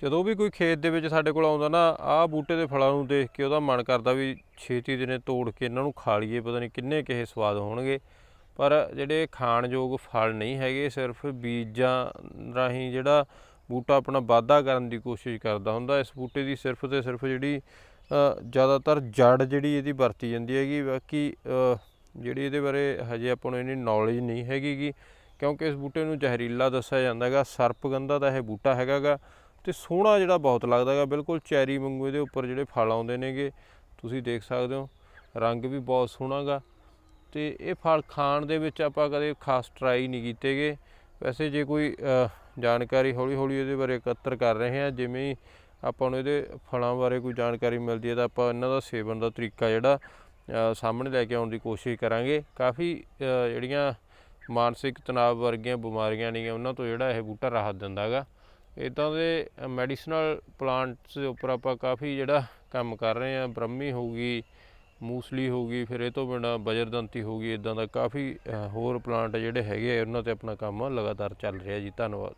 ਜਦੋਂ ਵੀ ਕੋਈ ਖੇਤ ਦੇ ਵਿੱਚ ਸਾਡੇ ਕੋਲ ਆਉਂਦਾ ਨਾ, ਆਹ ਬੂਟੇ ਦੇ ਫਲਾਂ ਨੂੰ ਦੇਖ ਕੇ ਉਹਦਾ ਮਨ ਕਰਦਾ ਵੀ ਛੇਤੀ ਦਿਨੇ ਤੋੜ ਕੇ ਇਹਨਾਂ ਨੂੰ ਖਾ ਲਈਏ, ਪਤਾ ਨਹੀਂ ਕਿੰਨੇ ਕਿਹੇ ਸਵਾਦ ਹੋਣਗੇ। ਪਰ ਜਿਹੜੇ ਖਾਣਯੋਗ ਫਲ ਨਹੀਂ ਹੈਗੇ, ਸਿਰਫ ਬੀਜਾਂ ਰਾਹੀਂ ਜਿਹੜਾ ਬੂਟਾ ਆਪਣਾ ਵਾਧਾ ਕਰਨ ਦੀ ਕੋਸ਼ਿਸ਼ ਕਰਦਾ ਹੁੰਦਾ, ਇਸ ਬੂਟੇ ਦੀ ਸਿਰਫ ਤੇ ਸਿਰਫ ਜਿਹੜੀ ਜ਼ਿਆਦਾਤਰ ਜੜ ਜਿਹੜੀ ਇਹਦੀ ਵਰਤੀ ਜਾਂਦੀ ਹੈਗੀ, ਬਾਕੀ ਜਿਹੜੀ ਇਹਦੇ ਬਾਰੇ ਹਜੇ ਆਪਾਂ ਨੂੰ ਇੰਨੀ ਨੌਲੇਜ ਨਹੀਂ ਹੈਗੀਗੀ ਕਿਉਂਕਿ ਇਸ ਬੂਟੇ ਨੂੰ ਜ਼ਹਿਰੀਲਾ ਦੱਸਿਆ ਜਾਂਦਾ ਹੈਗਾ, ਸਰਪਗੰਧਾ ਦਾ ਇਹ ਬੂਟਾ ਹੈਗਾਗਾ ਤੇ ਸੋਹਣਾ ਜਿਹੜਾ ਬਹੁਤ ਲੱਗਦਾ ਹੈਗਾ, ਬਿਲਕੁਲ ਚੈਰੀ ਵਾਂਗੂ ਇਹਦੇ ਉੱਪਰ ਜਿਹੜੇ ਫਲ ਆਉਂਦੇ ਨੇਗੇ, ਤੁਸੀਂ ਦੇਖ ਸਕਦੇ ਹੋ, ਰੰਗ ਵੀ ਬਹੁਤ ਸੋਹਣਾਗਾ ਤੇ ਇਹ ਫਲ ਖਾਣ ਦੇ ਵਿੱਚ ਆਪਾਂ ਕਦੇ ਖਾਸ ਟਰਾਈ ਨਹੀਂ ਕੀਤੇਗੇ। ਵੈਸੇ ਜੇ ਕੋਈ ਜਾਣਕਾਰੀ ਹੌਲੀ ਹੌਲੀ ਇਹਦੇ ਬਾਰੇ ਇਕੱਤਰ ਕਰ ਰਹੇ ਹਾਂ, ਜਿਵੇਂ ਆਪਾਂ ਨੂੰ ਇਹਦੇ ਫਲਾਂ ਬਾਰੇ ਕੋਈ ਜਾਣਕਾਰੀ ਮਿਲਦੀ ਹੈ, ਤਾਂ ਆਪਾਂ ਇਹਨਾਂ ਦਾ ਸੇਵਨ ਦਾ ਤਰੀਕਾ ਜਿਹੜਾ ਸਾਹਮਣੇ ਲੈ ਕੇ ਆਉਣ ਦੀ ਕੋਸ਼ਿਸ਼ ਕਰਾਂਗੇ। ਕਾਫੀ ਜਿਹੜੀਆਂ ਮਾਨਸਿਕ ਤਣਾਅ ਵਰਗੀਆਂ ਬਿਮਾਰੀਆਂ ਨੇਗੀਆਂ, ਉਹਨਾਂ ਤੋਂ ਜਿਹੜਾ ਇਹ ਬੂਟਾ ਰਾਹਤ ਦਿੰਦਾ ਹੈਗਾ ਇਦਾਂ ਦੇ ਮੈਡੀਸਨਲ ਪਲਾਂਟਸ ਦੇ ਉੱਪਰ ਆਪਾਂ ਕਾਫੀ ਜਿਹੜਾ ਕੰਮ ਕਰ ਰਹੇ ਹਾਂ। ਬ੍ਰਹਮੀ ਹੋਊਗੀ ਮੂਸਲੀ ਹੋਊਗੀ ਫਿਰ ਇਹ ਤੋਂ ਬਿਨਾ ਬਜਰਦੰਤੀ ਹੋਊਗੀ ਇਦਾਂ ਦਾ ਕਾਫੀ ਹੋਰ ਪਲਾਂਟ ਜਿਹੜੇ ਹੈਗੇ ਆ, ਉਹਨਾਂ ਤੇ ਆਪਣਾ ਕੰਮ ਲਗਾਤਾਰ ਚੱਲ ਰਿਹਾ ਜੀ। ਧੰਨਵਾਦ।